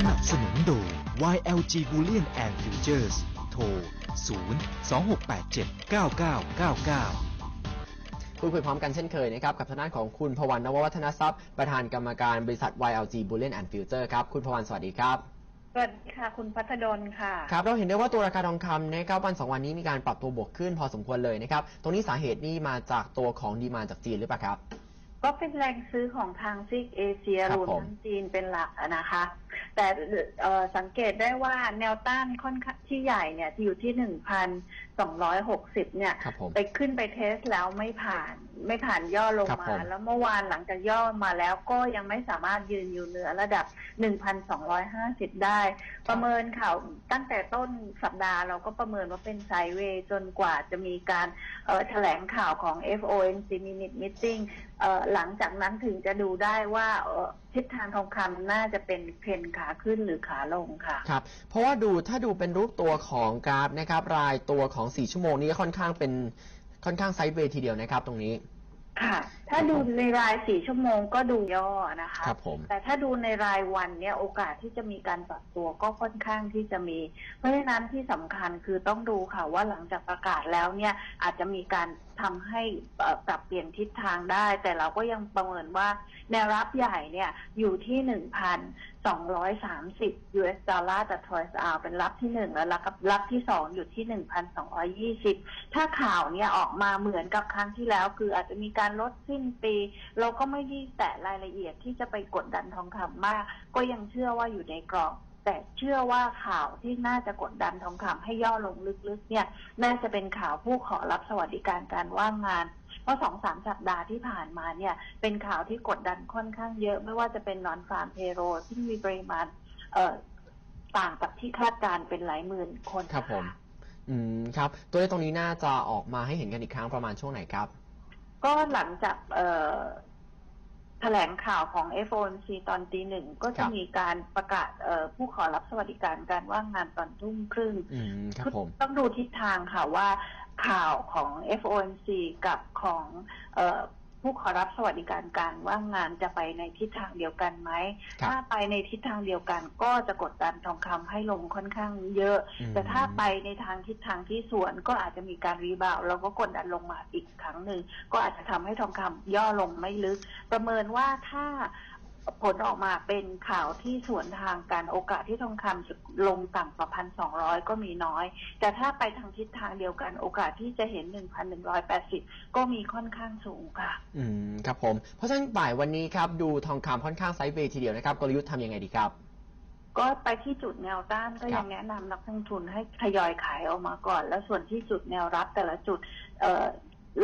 สนับสนุนโดย YLG Bullion and Futures โทร 0 2687 9999พูดคุยพร้อมกันเช่นเคยนะครับกับทางด้านของคุณพวันนววัฒนทรัพย์ ประธานกรรมการบริษัท YLG Bullion and Future ครับ คุณพวันสวัสดีครับสวัสดีค่ะ คุณพัฒดลค่ะ ครับ เราเห็นได้ว่าตัวราคาทองคำนะครับวันสองวันนี้มีการปรับตัวบวกขึ้นพอสมควรเลยนะครับ ตรงนี้สาเหตุนี่มาจากตัวของดีมานจากจีนหรือเปล่าครับ ก็เป็นแรงซื้อของทางซีกเอเชียครับรวมผมทั้งจีนเป็นหลักอะนะคะ แต่เอ่อสังเกตได้ว่าแนวต้านค่อนข้างที่ใหญ่เนี่ยที่อยู่ที่หนึ่งพันสองร้อยหกสิบเนี่ยครับผมไปขึ้นไปเทสแล้วไม่ผ่านไม่ผ่านย่อลงครับมาผมแล้วเมื่อวานหลังจากย่อมาแล้วก็ยังไม่สามารถยืนอยู่เหนือระดับ1,250ได้ ประเมินข่าวตั้งแต่ต้นสัปดาห์เราก็ประเมินว่าเป็นไซด์เวย์จนกว่าจะมีการเอ่อแถลงข่าวของ FOMC Minute Meeting เอ่อหลังจากนั้นถึงจะดูได้ว่าทิศทางทองคำน่าจะเป็นเพนขาขึ้นหรือขาลงค่ะครับเพราะว่าดูถ้าดูเป็นรูปตัวของกราฟนะครับ รายตัวของ 4 ชั่วโมงนี้ค่อนข้างเป็นค่อนข้างไซด์เวย์ทีเดียวนะครับตรงนี้ ค่ะ ถ้าดูในรายสี่ชั่วโมงก็ดูย่อนะคะ ครับผม แต่ถ้าดูในรายวันเนี่ยโอกาสที่จะมีการปรับตัวก็ค่อนข้างที่จะมี เพราะฉะนั้นที่สำคัญคือต้องดูค่ะว่าหลังจากประกาศแล้วเนี่ยอาจจะมีการทำให้เอ่อปรับเปลี่ยนทิศทางได้ แต่เราก็ยังประเมินว่าแนวรับใหญ่เนี่ยอยู่ที่หนึ่งพัน สองร้อยสามสิบ US ดอลลาร์ต่อทอยส์อาเป็นรับที่หนึ่งแล้วรับรับที่สองอยู่ที่หนึ่งพันสองร้อยี่สิบถ้าข่าวเนี่ยออกมาเหมือนกับครั้งที่แล้ว คืออาจจะมีการลดสิ้นปี เราก็ไม่ได้แตะรายละเอียดที่จะไปกดดันทองคำมาก ก็ยังเชื่อว่าอยู่ในกรอบแต่เชื่อว่าข่าวที่น่าจะกดดันทองคำให้ย่อลงลึกๆ เนี่ย น่าจะเป็นข่าวผู้ขอรับสวัสดิการการว่างงาน เพราะสองสามสัปดาห์ที่ผ่านมาเนี่ยเป็นข่าวที่กดดันค่อนข้างเยอะ ไม่ว่าจะเป็นนอนฟาร์มเพโรที่มีปริมาณเอ่อต่างกับที่คาดการณ์เป็นหลายหมื่นคนครับผม อืมครับ ตัวเลขตรงนี้น่าจะออกมาให้เห็นกันอีกครั้งประมาณช่วงไหนครับ ก็หลังจากเอ่อแถลงข่าวของ FOMC ตอนตีหนึ่งก็คจะรับมีการประกาศเอ่อผู้ขอรับสวัสดิการการว่างงานตอนทุ่มครึ่งอืมครับผมต้องดูทิศทางค่ะว่าข่าวของ FOMC กับของเออ ผู้ขอรับสวัสดิการการว่างงานจะไปในทิศทางเดียวกันไหม ครับถ้าไปในทิศทางเดียวกันก็จะกดดันทองคำให้ลงค่อนข้างเยอะ อืม แต่ถ้าไปในทางทิศทางที่สวนก็อาจจะมีการรีบาวด์แล้วก็กดดันลงมาอีกครั้งหนึ่ง ก็อาจจะทำให้ทองคำย่อลงไม่ลึก ประเมินว่าถ้า ผลออกมาเป็นข่าวที่สวนทางกันโอกาสที่ทองคำจะลงต่ำกว่าพันสองร้อยก็มีน้อย แต่ถ้าไปทางทิศทางเดียวกัน โอกาสที่จะเห็นหนึ่งพันหนึ่งร้อยแปดสิบก็มีค่อนข้างสูงค่ะ อืมครับผม เพราะฉะนั้นบ่ายวันนี้ครับ ดูทองคำค่อนข้างไซด์เวย์ทีเดียวนะครับ กลยุทธ์ทำยังไงดีครับก็ไปที่จุดแนวต้านก็ครัยับงแนะนำนักลงทุนให้ทยอยขายออกมาก่อน แล้วส่วนที่จุดแนวรับแต่ละจุดเอ่อ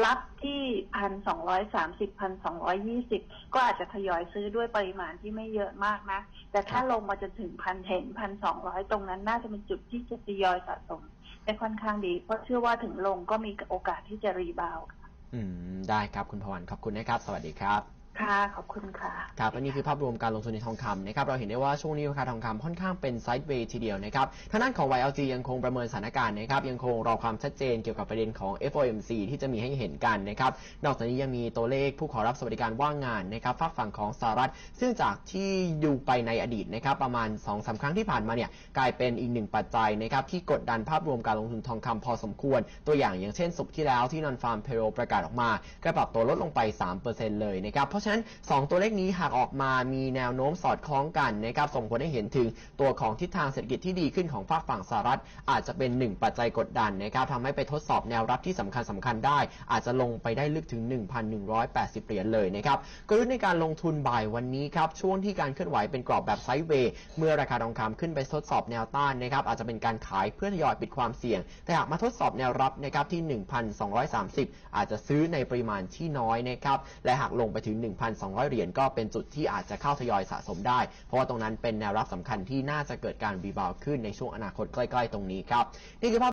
รับที่พันสองร้อยสามสิบพันสองร้อยยี่สิบก็อาจจะทยอยซื้อด้วยปริมาณที่ไม่เยอะมากนะ แต่ถ้าลงมาจนถึงพันเห็นพันสองร้อยตรงนั้นน่าจะเป็นจุดที่จะทยอยสะสมได้ค่อนข้างดี เพราะเชื่อว่าถึงลงก็มีโอกาสที่จะรีบาวด์ค่ะอืม ได้ครับคุณพวันขอบคุณนะครับ สวัสดีครับ ค่ะ ขอบคุณค่ะ ครับและนี่คือภาพรวมการลงทุนในทองคำนะครับ เราเห็นได้ว่าช่วงนี้ราคาทองคำค่อนข้างเป็นไซด์เวย์ทีเดียวนะครับ ทางด้านของ YLG ยังคงประเมินสถานการณ์นะครับ ยังคงรอความชัดเจนเกี่ยวกับประเด็นของ FOMC ที่จะมีให้เห็นกันนะครับ นอกจากนี้ยังมีตัวเลขผู้ขอรับสวัสดิการว่างงานนะครับฝากฝั่งของสหรัฐ ซึ่งจากที่ดูไปในอดีตนะครับประมาณ2อสาครั้งที่ผ่านมาเนี่ยกลายเป็นอีกหนึ่งปัจจัยนะครับที่กดดันภาพรวมการลงทุนทองคำพอสมควร ตัวอย่างอย่างเช่นสุกที่แล้วที่นอนฟาร์มเพโรประกาศออกมาก็ปรับตัวลดลงไป 3%เลยนะครับเพราะฉะนั้น 2 ตัวเลขนี้หากออกมามีแนวโน้มสอดคล้องกันนะครับส่งผลให้เห็นถึงตัวของทิศทางเศรษฐกิจที่ดีขึ้นของฝากฝั่งสหรัฐ อาจจะเป็นหนึ่งปัจจัยกดดันนะครับทำให้ไปทดสอบแนวรับที่สำคัญสคัญได้ อาจจะลงไปได้ลึกถึง 1,180 เหรียญเลยนะครับกลยุทธ์ในการลงทุนบ่ายวันนี้ครับช่วงที่การเคลื่อนไหวเป็นกรอบแบบไซด์เวย์เมื่อราคาทองคำขึ้นไปทดสอบแนวต้านนะครับอาจจะเป็นการขายเพื่อทยอยปิดความเสี่ยง แต่หากมาทดสอบแนวรับนะครับที่ 1,230 อาจจะซื้อในปริมาณที่น้อยนะครับและหากลงไปถึง1,200 เหรียญก็เป็นจุดที่อาจจะเข้าทยอยสะสมได้ เพราะว่าตรงนั้นเป็นแนวรับสำคัญที่น่าจะเกิดการรีบาวขึ้นในช่วงอนาคตใกล้ ๆ ตรงนี้ครับนี่คือภาพ